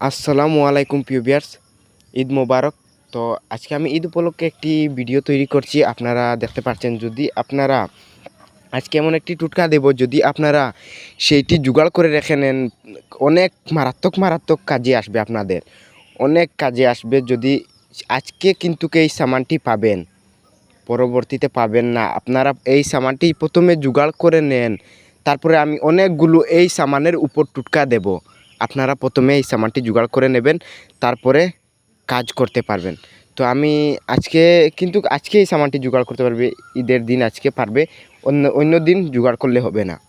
আসসালামু আলাইকুম পিউবিয়ার্স ঈদ মোবারক। তো আজকে আমি ঈদ উপলক্ষে একটি ভিডিও তৈরি করছি, আপনারা দেখতে পাচ্ছেন। যদি আপনারা আজকে এমন একটি টুটকা দেব, যদি আপনারা সেইটি জোগাড় করে রেখে নেন, অনেক মারাত্মক মারাত্মক কাজে আসবে আপনাদের। অনেক কাজে আসবে যদি আজকে কিন্তু এই সামানটি পাবেন, পরবর্তীতে পাবেন না। আপনারা এই সামানটি প্রথমে জোগাড় করে নেন, তারপরে আমি অনেকগুলো এই সামানের উপর টুটকা দেব। আপনারা প্রথমে এই সামানটি জোগাড় করে নেবেন, তারপরে কাজ করতে পারবেন। তো আমি আজকে, কিন্তু আজকে এই সামানটি জোগাড় করতে পারবে, ঈদের দিন আজকে পারবে, অন্য অন্য দিন জোগাড় করলে হবে না।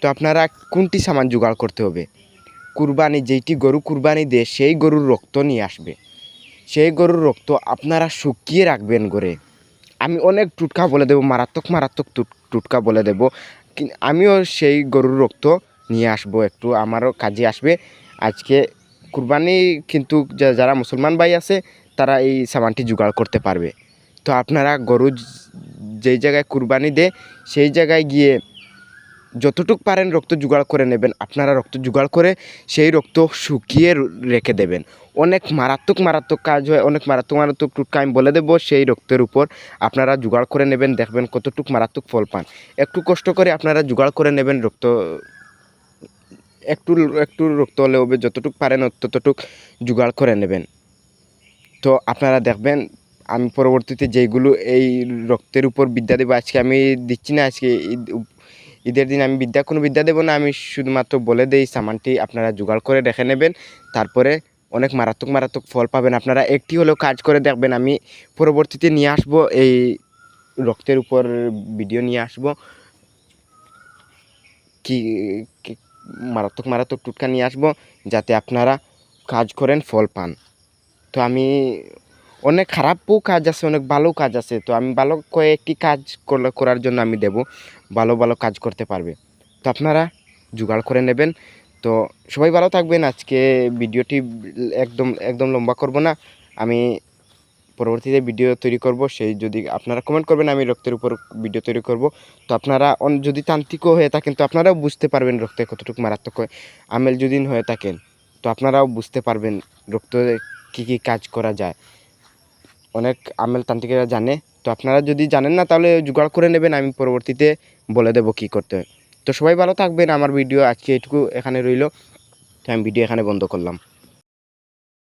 তো আপনারা কোনটি সামান জোগাড় করতে হবে? কুরবানি, যেইটি গরু কুরবানি দেয়, সেই গরুর রক্ত নিয়ে আসবে। সেই গরুর রক্ত আপনারা শুকিয়ে রাখবেন করে আমি অনেক টুটকা বলে দেবো, মারাত্মক মারাত্মক টুট- টুটকা বলে দেব আমিও সেই গরুর রক্ত নিয়ে আসব, একটু আমারও কাজে আসবে। আজকে কুরবানি কিন্তু যারা মুসলমান ভাই আছে, তারা এই সামানটি জোগাড় করতে পারবে। তো আপনারা গরু যেই জায়গায় কুরবানি দেয়, সেই জায়গায় গিয়ে যতটুক পারেন রক্ত জোগাড় করে নেবেন। আপনারা রক্ত জোগাড় করে সেই রক্ত শুকিয়ে রেখে দেবেন। অনেক মারাত্মক মারাত্মক কাজ হয়, অনেক মারাত্মক মারাত্মক টুটকা আমি বলে দেবো, সেই রক্তের উপর আপনারা জোগাড় করে নেবেন, দেখবেন কতটুক মারাত্মক ফল পান। একটু কষ্ট করে আপনারা জোগাড় করে নেবেন রক্ত একটু একটু রক্ত হলে হবে, যতটুক পারেন ততটুক জোগাড় করে নেবেন। তো আপনারা দেখবেন, আমি পরবর্তীতে যেইগুলো এই রক্তের উপর বিদ্যা দেবো, আজকে আমি দিচ্ছি না, আজকে ঈদ, ঈদের দিন আমি বিদ্যা, কোনো বিদ্যা দেবো না, আমি শুধুমাত্র বলে দেই, সামানটি আপনারা জোগাড় করে রেখে নেবেন। তারপরে অনেক মারাত্মক মারাত্মক ফল পাবেন আপনারা। একটি হলেও কাজ করে দেখবেন, আমি পরবর্তীতে নিয়ে আসব, এই রক্তের উপর ভিডিও নিয়ে আসব। কি- মারাত্মক মারাত্মক টুটকা নিয়ে আসব যাতে আপনারা কাজ করেন, ফল পান। তো আমি অনেক খারাপও কাজ আছে, অনেক ভালো কাজ আছে। তো আমি ভালো কয়েকটি কাজ করার জন্য আমি দেব, ভালো ভালো কাজ করতে পারবে। তো আপনারা জোগাড় করে নেবেন। তো সবাই ভালো থাকবেন। আজকে ভিডিওটি একদম একদম লম্বা করব না। আমি পরবর্তীতে ভিডিও তৈরি করব, সেই যদি আপনারা কমেন্ট করবেন, আমি রক্তের উপর ভিডিও তৈরি করব। তো আপনারা যদি তান্ত্রিকও হয়ে থাকেন, তো আপনারাও বুঝতে পারবেন রক্তে কতটুকু মারাত্মক হয়। আমেল যদি হয়ে থাকেন, তো আপনারাও বুঝতে পারবেন রক্ত কী কী কাজ করা যায়। অনেক আমেল তান্ত্রিকেরা জানে, তো আপনারা যদি জানেন না, তাহলে জোগাড় করে নেবেন, আমি পরবর্তীতে বলে দেবো কী করতে। হয় তো সবাই ভালো থাকবেন, আমার ভিডিও আজকে এটুকু এখানে রইল। তো আমি ভিডিও এখানে বন্ধ করলাম।